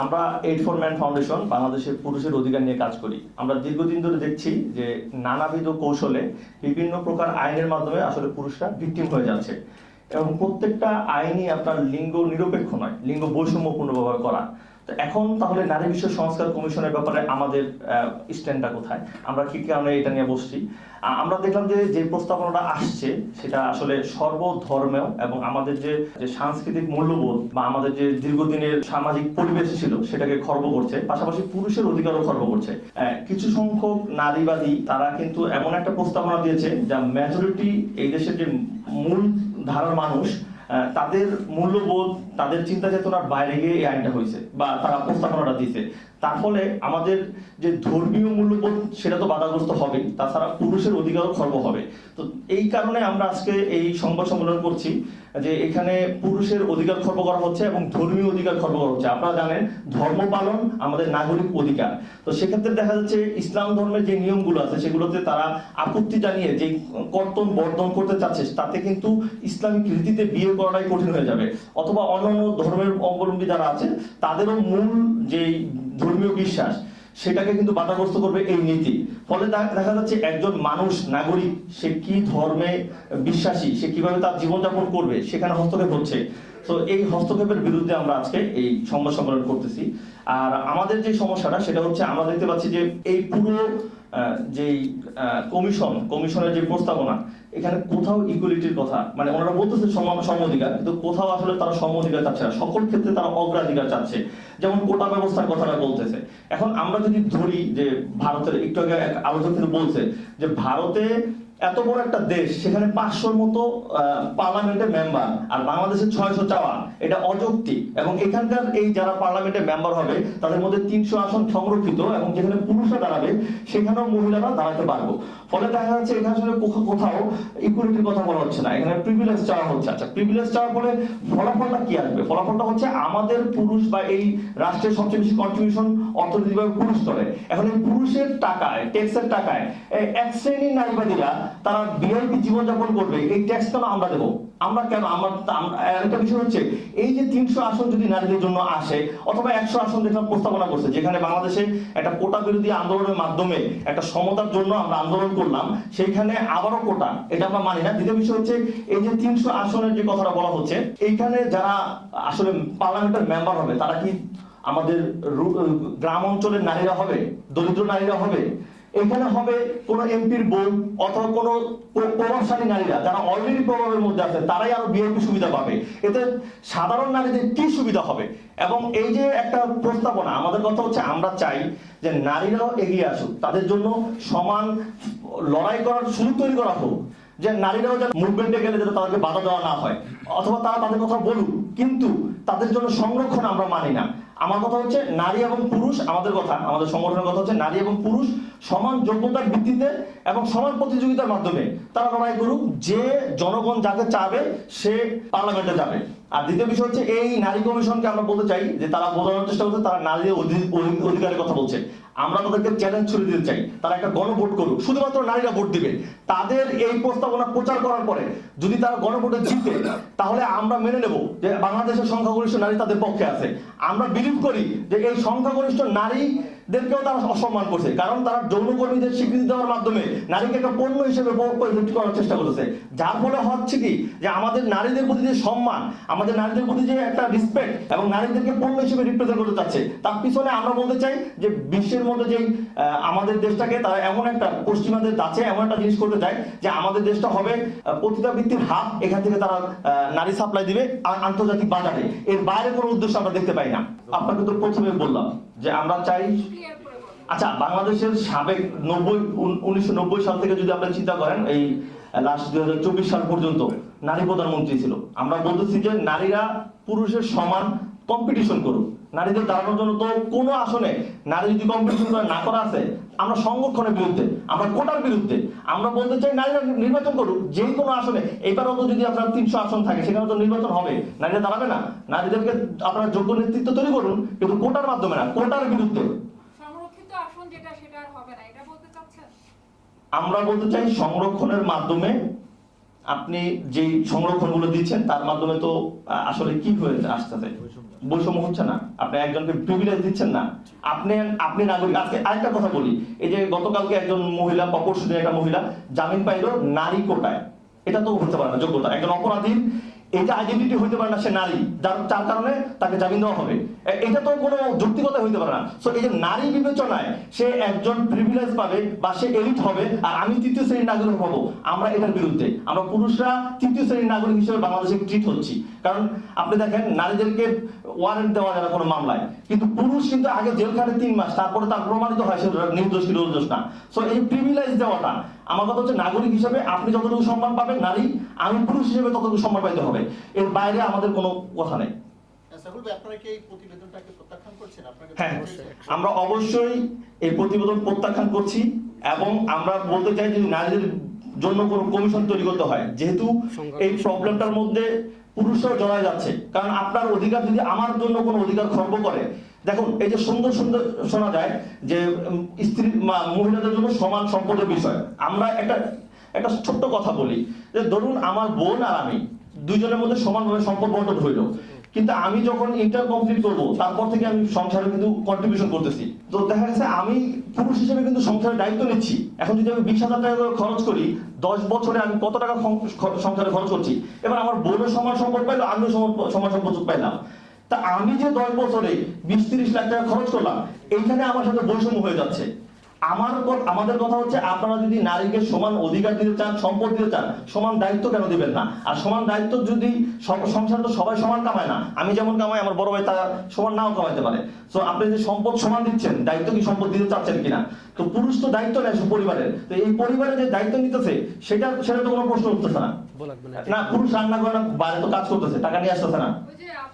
আমরা eight for man foundation বাংলাদেশের পুরুষের অধিকার নিয়ে কাজ করি। আমরা দীর্ঘদিন ধরে দেখছি যে নানাবিধ কৌশলে বিভিন্ন প্রকার আইনের মাধ্যমে আসলে পুরুষরা ভিকটিম হয়ে যাচ্ছে। এবং প্রত্যেকটা আইনই আপনার লিঙ্গ নিরপেক্ষ নয়, লিঙ্গ বৈষম্যপূর্ণভাবে করা। তো এখন তাহলে নারী বিশ্ব সংস্কার কমিশনের ব্যাপারে আমাদের স্ট্যান্ডটা কোথায়? আমরা কি কারণে এটা নিয়ে বসছি? আমরা দেখলাম যে যে প্রস্তাবনাটা আসছে, সেটা আসলে সর্বধর্মেও এবং আমাদের যে যে সাংস্কৃতিক মূল্যবোধ বা আমাদের যে দীর্ঘদিনের সামাজিক পরিবেশ ছিল, সেটাকে খর্ব করছে, পাশাপাশি পুরুষের অধিকারও খর্ব করছে। কিছু সংখ্যক নারীবাদী, তারা কিন্তু এমন একটা প্রস্তাবনা দিয়েছে, যা মেজরিটি এই দেশের যে মূল ধারার মানুষ তাদের মূল্যবোধ তাদের চিন্তা চেতনার বাইরে গিয়ে এই আইনটা হয়েছে বা তারা প্রস্তাবনাটা দিয়েছে তার ফলে আমাদের যে ধর্মীয় মূল্যবোধ, সেটা তো বাধাগ্রস্ত হবেই। তাছাড়া পুরুষের অধিকারও খর্ব হবে। তো এই কারণে আমরা আজকে এই সংবাদ সম্মেলন করছি যে এখানে পুরুষের অধিকার খর্ব করা হচ্ছে এবং ধর্মীয় অধিকার খর্ব করা হচ্ছে। আপনারা জানেন, ধর্ম পালন আমাদের নাগরিক অধিকার। তো সেক্ষেত্রে দেখা যাচ্ছে ইসলাম ধর্মের যে নিয়মগুলো আছে, সেগুলোতে তারা আপত্তি জানিয়ে যে কর্তন বর্ধন করতে চাচ্ছে, তাতে কিন্তু ইসলামিক রীতিতে বিয়ে করাটাই কঠিন হয়ে যাবে। অথবা অন্যান্য ধর্মের অবলম্বী যারা আছে, তাদেরও মূল যেই ধর্মীয় বিশ্বাস, সেটাকে কিন্তু বাধাগ্রস্ত করবে এই নীতি। ফলে দেখা যাচ্ছে একজন মানুষ, নাগরিক, সে কি ধর্মে বিশ্বাসী, সে কীভাবে তার জীবনযাপন করবে, সেখানে হস্তক্ষেপ হচ্ছে। তো এই হস্তক্ষেপের বিরুদ্ধে আমরা আজকে এই সংবাদ সম্মেলন করতেছি। আর আমাদের যে সমস্যাটা, সেটা হচ্ছে আমরা দেখতে পাচ্ছি যে এই পুরো যেই কমিশন, কমিশনের যে প্রস্তাবনা, এখানে কোথাও ইকুয়ালিটির কথা মানে ওনারা বলতেছে সম সম অধিকার কিন্তু কোথাও আসলে তারা সম অধিকার চাচ্ছে না। সকল ক্ষেত্রে তারা অগ্রাধিকার চাচ্ছে, যেমন কোটা ব্যবস্থার কথাটা বলতেছে। এখন আমরা যদি ধরি যে ভারতের, একটু আগে আলোচক কিন্তু বলছে যে ভারতে এত বড় একটা দেশ, সেখানে পাঁচশোর মতো পার্লামেন্টের মেম্বার আর বাংলাদেশের ছয়শো চাওয়া, এটা অযৌক্তিক। এবং এখানকার এই যারা পার্লামেন্টের মেম্বার হবে, তাদের মধ্যে তিনশো আসন সংরক্ষিত, এবং যেখানে পুরুষরা দাঁড়াবে, সেখানেও মহিলারা দাঁড়াতে পারব। ফলে দেখা যাচ্ছে, এখানে আসলে কোথাও ইকুয়ালিটির কথা বলা হচ্ছে না। এখানে প্রিভিলেজ চাওয়া হচ্ছে। আচ্ছা প্রিভিলেজ চাওয়ার ফলে ফলাফলটা কি আসবে? ফলাফলটা হচ্ছে, আমাদের পুরুষ বা এই রাষ্ট্রের সবচেয়ে বেশি কন্ট্রিবিউশন অর্থনৈতিকভাবে পুরুষ করে। এখন এই পুরুষের টাকায় ট্যাক্সের টাকায় এক শ্রেণির নারীবাদীরা তারা বিআইপি জীবনযাপন করবে, এই ট্যাক্স কেন আমরা দেবো? আমরা কেন? আমরা একটা বিষয় হচ্ছে, এই যে তিনশো আসন যদি নারীদের জন্য আসে, অথবা একশো আসন দেখলাম প্রস্তাবনা করছে, যেখানে বাংলাদেশে একটা কোটা বিরোধী আন্দোলনের মাধ্যমে একটা সমতার জন্য আমরা আন্দোলন করলাম, সেইখানে আবারও কোটা, এটা আমরা মানি না। দ্বিতীয় বিষয় হচ্ছে, এই যে তিনশো আসনের যে কথাটা বলা হচ্ছে, এইখানে যারা আসলে পার্লামেন্টের মেম্বার হবে, তারা কি আমাদের গ্রাম অঞ্চলের নারীরা হবে? দরিদ্র নারীরা হবে? এখানে হবে কোন এমপির বউ অথবা কোন প্র- প্রভাবশালী নারীরা, যারা অলরেডি প্রভাবের মধ্যে আছে, তারাই আরও বিএনপি সুবিধা পাবে। এতে সাধারণ নারীদের কি সুবিধা হবে? এবং এই যে একটা প্রস্তাবনা, আমাদের কথা হচ্ছে আমরা চাই যে নারীরাও এগিয়ে আসুক, তাদের জন্য সমান লড়াই করার সুযোগ তৈরি করা হোক, যে নারীরাও যেন মুভমেন্টে গেলে যাতে তাদেরকে বাধা দেওয়া না হয়, অথবা তারা তাদের কথা বলুক, কিন্তু তাদের জন্য সংরক্ষণ আমরা মানি না। আমার কথা হচ্ছে নারী এবং পুরুষ আমাদের কথা, আমাদের সংগঠনের কথা হচ্ছে নারী এবং পুরুষ সমান যোগ্যতার ভিত্তিতে এবং সমান প্রতিযোগিতার মাধ্যমে তারা লড়াই করুক, যে জনগণ যাকে চাবে সে পার্লামেন্টে যাবে। আর দ্বিতীয় বিষয় হচ্ছে এই নারী কমিশনকে আমরা বলতে চাই যে তারা বোঝানোর চেষ্টা করছে, তারা নারীদের অধি- অধি- অধিকারের কথা বলছে। আমরা তাদেরকে চ্যালেঞ্জ ছুড়ে দিতে চাই। তারা একটা গণভোট করুক। শুধুমাত্র নারীরা ভোট দিবে। তাদের এই প্রস্তাবনা প্রচার করার পরে যদি তারা গণভোটে জিতে তাহলে আমরা মেনে নেব যে বাংলাদেশের সংখ্যাগরিষ্ঠ নারী তাদের পক্ষে আছে। আমরা বিলিভ করি যে এই সংখ্যাগরিষ্ঠ নারীদেরকেও তারা অসম্মান করছে কারণ তারা যৌনকর্মীদের স্বীকৃতি দেওয়ার মাধ্যমে নারীকে একটা পণ্য হিসেবে করার চেষ্টা যার ফলে হচ্ছে কি যে আমাদের নারীদের প্রতি যে সম্মান আমাদের নারীদের প্রতি যে একটা রেসপেক্ট এবং নারীদেরকে পণ্য হিসেবে রিপ্রেজেন্ট করতে চাচ্ছে তার পিছনে আমরা বলতে চাই যে বিশ্বের মধ্যে আহ, আমাদের দেশটাকে তারা এমন একটা পশ্চিমাদের দাচ্ছে এমন একটা জিনিস চায় যে আমাদের দেশটা হবে পতিতাবৃত্তির হাব এখান থেকে তারা নারী সাপ্লাই দিবে আন্তর্জাতিক বাজারে। এর বাইরে কোনো উদ্দেশ্য আমরা দেখতে পাই না। আপনাকে তো প্রথমে বললাম যে আমরা চাই আচ্ছা বাংলাদেশের সাবেক নব্বই উনিশশো সাল থেকে যদি আপনারা চিন্তা করেন, এই লাস্ট দুই হাজার চব্বিশ সাল পর্যন্ত নারী প্রধানমন্ত্রী ছিল। আমরা বলতেছি যে নারীরা পুরুষের সমান কম্পিটিশন করুক। নারীদের দাঁড়ানোর জন্য তো কোনো আসনে নারী যদি কম্পিটিশন করে না করা আছে আমরা সংরক্ষণের বিরুদ্ধে আমরা কোটার বিরুদ্ধে আমরা বলতে চাই নারীরা নির্বাচন করুক যে কোনো আসনে এবারও তো যদি আপনার তিনশো আসন থাকে সেখানে তো নির্বাচন হবে নারীরা দাঁড়াবে না। নারীদেরকে আপনারা যোগ্য নেতৃত্ব তৈরি করুন কিন্তু কোটার মাধ্যমে না কোটার বিরুদ্ধে। আমরা বলতে চাই সংরক্ষণের মাধ্যমে আপনি যে সংরক্ষণগুলো দিচ্ছেন, তার মাধ্যমে তো আসলে কি হয়ে আস্তে বৈষম্য হচ্ছে না। আপনি একজনকে প্রিভিলেজ দিচ্ছেন না। আপনি আপনি নাগরিক, আজকে আরেকটা কথা বলি। এই যে গতকালকে একজন মহিলা দিন একটা মহিলা, জামিন পাইল নারী কোটায়। এটা তো হতে পারে না, যোগ্যতা। একজন এটা আইডেন্টিটি হইতে পারে না সে নারী। যার যার কারণে তাকে জামিন দেওয়া হবে। এটা তো কোনো যৌক্তিকতা হইতে পারে না। সো এই যে নারী বিবেচনায় সে একজন প্রিভিলেজ পাবে বা সে এলিট হবে, আর আমি তৃতীয় শ্রেণির নাগরিক হব। আমরা এটার বিরুদ্ধে। আমরা পুরুষরা তৃতীয় শ্রেণির নাগরিক হিসেবে বাংলাদেশে ট্রিট হচ্ছি। কারণ আপনি দেখেন নারীদেরকে ওয়ারেন্ট দেওয়া যাবে কোনো মামলায়। কিন্তু পুরুষ কিন্তু আগে জেল খাটে তিন মাস তারপরে তার প্রমাণিত হয় সে নির্দোষ কি নির্দোষ না। সো এই প্রিভিলেজ দেওয়াটা আমার কথা হচ্ছে নাগরিক হিসেবে আপনি যতটুকু সম্মান পাবেন নারী আমি পুরুষ হিসেবে ততটুকু সম্মান পাইতে হবে। এর বাইরে আমাদের কোনো কথা নেই। সাইফুল ভাই আপনারা কি এই প্রতিবেদনটাকে প্রত্যাখ্যান করছেন? আপনাকে হ্যাঁ আমরা অবশ্যই এই প্রতিবেদন প্রত্যাখ্যান করছি এবং আমরা বলতে চাই যে নারীদের জন্য কোনো কমিশন তৈরি করতে হয়। যেহেতু এই প্রবলেমটার মধ্যে পুরুষরাও জড়ায় যাচ্ছে। কারণ আপনার অধিকার যদি আমার জন্য কোনো অধিকার খর্ব করে, দেখুন, এই যে সুন্দর সুন্দর শোনা যায় যে স্ত্রী মহিলাদের জন্য সমান সম্পদের বিষয়। আমরা একটা একটা ছোট্ট কথা বলি, যে ধরুন আমার বোন আর আমি দুইজনের মধ্যে সমানভাবে সম্পদ বন্টন হইল। কিন্তু আমি যখন ইন্টার কমপ্লিট করব, তারপর থেকে আমি সংসারে কিন্তু কন্ট্রিবিউশন করতেছি। তো দেখা যাচ্ছে আমি পুরুষ হিসেবে কিন্তু সংসারের দায়িত্ব নিচ্ছি। এখন যদি আমি বিশ হাজার টাকা খরচ করি, দশ বছরে আমি কত টাকা সংসারে খরচ করছি? এবার আমার বোনের সময় সম্পদ পাইলো, আমিও সময় সম্পদ পাইলাম। তা আমি যে দশ বছরে বিশ তিরিশ লাখ টাকা খরচ করলাম, এইখানে আমার সাথে বৈষম্য হয়ে যাচ্ছে। আমার আমাদের কথা হচ্ছে আপনারা যদি নারীকে সমান অধিকার দিতে চান সম্পদ দিতে চান সমান দায়িত্ব কেন দিবেন না? আর সমান দায়িত্ব যদি সংসার তো সবাই সমান কামায় না আমি যেমন কামাই আমার বড় ভাই তারা সমান নাও কামাইতে পারে। তো আপনি যে সম্পদ সমান দিচ্ছেন দায়িত্ব কি সম্পদ দিতে চাচ্ছেন কিনা? তো পুরুষ তো দায়িত্ব নেয় সব পরিবারের তো এই পরিবারে যে দায়িত্ব নিতেছে সেটা সেটা তো কোনো প্রশ্ন উঠতেছে না। না পুরুষ রান্না করে না বাইরে তো কাজ করতেছে টাকা নিয়ে আসতেছে না।